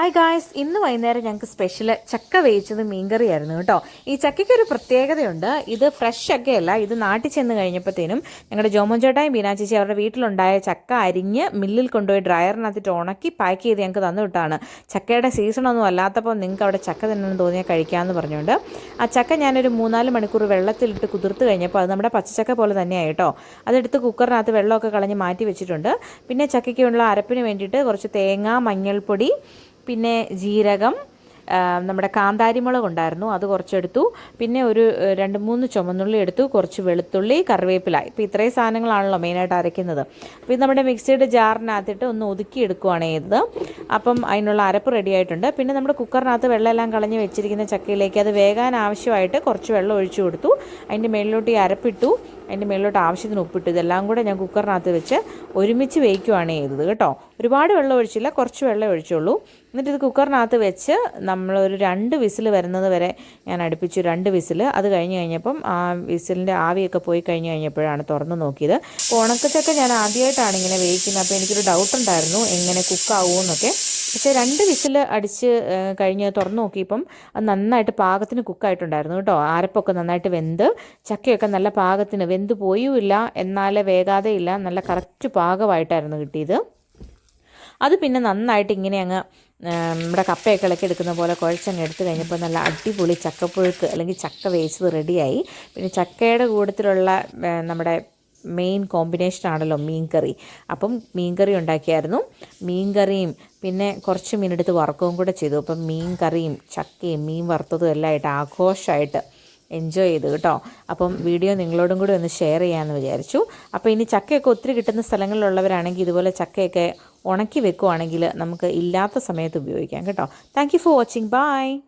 Hi guys ഇന്ന് വൈകുന്നേരം ഞങ്ങൾക്ക് സ്പെഷ്യൽ ചക്ക വേവിച്ചത് മീൻകറിയായിരുന്നു കേട്ടോ. ഈ ചക്കയ്ക്ക് ഒരു പ്രത്യേകതയുണ്ട് ഇത് ഫ്രഷ് ചക്കയല്ല ഇത് നാട്ടിൽ ചെന്ന് കഴിഞ്ഞപ്പോഴത്തേനും ഞങ്ങളുടെ ജോമോൻ ചേട്ടായും ബീനാ ചേച്ചി അവരുടെ വീട്ടിലുണ്ടായ ചക്ക അരിഞ്ഞ് മില്ലിൽ കൊണ്ടുപോയി ഡ്രയറിനകത്തിട്ട് ഉണക്കി പാക്ക് ചെയ്ത് ഞങ്ങൾക്ക് തന്നു വിട്ടാണ്. ചക്കയുടെ സീസണൊന്നും അല്ലാത്തപ്പോൾ നിങ്ങൾക്ക് അവിടെ ചക്ക തന്നെ തോന്നിയാൽ കഴിക്കാമെന്ന് പറഞ്ഞുകൊണ്ട്. ആ ചക്ക ഞാനൊരു മൂന്നാൽ മണിക്കൂർ വെള്ളത്തിലിട്ട് കുതിർത്ത് കഴിഞ്ഞപ്പോൾ അത് നമ്മുടെ പച്ചച്ചക്ക പോലെ തന്നെയായി കേട്ടോ. അതെടുത്ത് കുക്കറിനകത്ത് വെള്ളമൊക്കെ കളഞ്ഞ് മാറ്റി വെച്ചിട്ടുണ്ട്. പിന്നെ ചക്കയ്ക്കുള്ള അരപ്പിന് വേണ്ടിയിട്ട് കുറച്ച് തേങ്ങ മഞ്ഞൾപ്പൊടി പിന്നെ ജീരകം നമ്മുടെ കാന്താരിമുളക് ഉണ്ടായിരുന്നു അത് കുറച്ചെടുത്തു. പിന്നെ ഒരു രണ്ട് മൂന്ന് ചുമന്നുള്ളി എടുത്തു കുറച്ച് വെളുത്തുള്ളി കറിവേപ്പില. ഇപ്പോൾ ഇത്രയും സാധനങ്ങളാണല്ലോ മെയിനായിട്ട് അരയ്ക്കുന്നത്. അപ്പോൾ ഇത് നമ്മുടെ മിക്സിയുടെ ജാറിനകത്തിട്ട് ഒന്ന് ഒതുക്കി എടുക്കുകയാണ് ചെയ്തത്. അപ്പം അതിനുള്ള അരപ്പ് റെഡി ആയിട്ടുണ്ട് പിന്നെ നമ്മുടെ കുക്കറിനകത്ത് വെള്ളമെല്ലാം കളഞ്ഞ് വെച്ചിരിക്കുന്ന ചക്കയിലേക്ക് അത് വേകാൻ ആവശ്യമായിട്ട് കുറച്ച് വെള്ളം ഒഴിച്ചു കൊടുത്തു. അതിന്റെ മേളിലോട്ട് ഈ അരപ്പിട്ടു. അതിന്റെ മേളിലോട്ട് ആവശ്യത്തിന് ഉപ്പിട്ട് ഇതെല്ലാം കൂടെ ഞാൻ കുക്കറിനകത്ത് വെച്ച് ഒരുമിച്ച് വേവിക്കുവാണ് ചെയ്തത് കേട്ടോ. ഒരുപാട് വെള്ളം ഒഴിച്ചില്ല കുറച്ച് വെള്ളം ഒഴിച്ചുള്ളൂ. എന്നിട്ട് ഇത് കുക്കറിനകത്ത് വെച്ച് നമ്മളൊരു രണ്ട് വിസിൽ വരുന്നത് വരെ ഞാൻ അടുപ്പിച്ചു രണ്ട് വിസിൽ അത് കഴിഞ്ഞ് കഴിഞ്ഞപ്പം ആ വിസിലിന്റെ ആവിയൊക്കെ പോയി കഴിഞ്ഞ് കഴിഞ്ഞപ്പോഴാണ് തുറന്ന് നോക്കിയത്. അപ്പോൾ ഉണക്കച്ചക്ക ഞാൻ ആദ്യമായിട്ടാണ് ഇങ്ങനെ വേവിക്കുന്നത്. അപ്പോൾ എനിക്കൊരു ഡൗട്ട് ഉണ്ടായിരുന്നു എങ്ങനെ കുക്കാവുമെന്നൊക്കെ പക്ഷേ രണ്ട് വിസിൽ അടിച്ച് കഴിഞ്ഞ് തുറന്ന് നോക്കിയപ്പം അത് നന്നായിട്ട് പാകത്തിന് കുക്കായിട്ടുണ്ടായിരുന്നു കേട്ടോ. ആരപ്പൊക്കെ നന്നായിട്ട് വെന്ത് ചക്കയൊക്കെ നല്ല പാകത്തിന് വെന്ത് പോയുമില്ല എന്നാലേ വേഗാതെ ഇല്ല നല്ല കറക്റ്റ് പാകമായിട്ടായിരുന്നു കിട്ടിയത്. അത് പിന്നെ നന്നായിട്ട് ഇങ്ങനെ അങ്ങ് നമ്മുടെ കപ്പയൊക്കെ ഇളക്കി എടുക്കുന്ന പോലെ കുഴച്ചങ്ങ് എടുത്തു കഴിഞ്ഞപ്പോൾ നല്ല അടിപൊളി ചക്കപ്പുഴുക്ക് അല്ലെങ്കിൽ ചക്ക വേവിച്ചത് റെഡിയായി പിന്നെ ചക്കയുടെ കൂട്ടത്തിലുള്ള നമ്മുടെ മെയിൻ കോമ്പിനേഷൻ ആണല്ലോ മീൻകറി. അപ്പം മീൻകറി ഉണ്ടാക്കിയായിരുന്നു. മീൻകറിയും പിന്നെ കുറച്ച് മീനെടുത്ത് വറുക്കുകയും കൂടെ ചെയ്തു. അപ്പം മീൻ കറിയും ചക്കയും മീൻ വറുത്തതും എല്ലാം ആയിട്ട് ആഘോഷമായിട്ട് എൻജോയ് ചെയ്തു കേട്ടോ. അപ്പം വീഡിയോ നിങ്ങളോടും കൂടി ഒന്ന് ഷെയർ ചെയ്യാമെന്ന് വിചാരിച്ചു. അപ്പോൾ ഇനി ചക്കയൊക്കെ ഒത്തിരി കിട്ടുന്ന സ്ഥലങ്ങളിലുള്ളവരാണെങ്കിൽ ഇതുപോലെ ചക്കയൊക്കെ ഉണക്കി വെക്കുവാണെങ്കിൽ നമുക്ക് ഇല്ലാത്ത സമയത്ത് ഉപയോഗിക്കാം കേട്ടോ. Thank for watching bye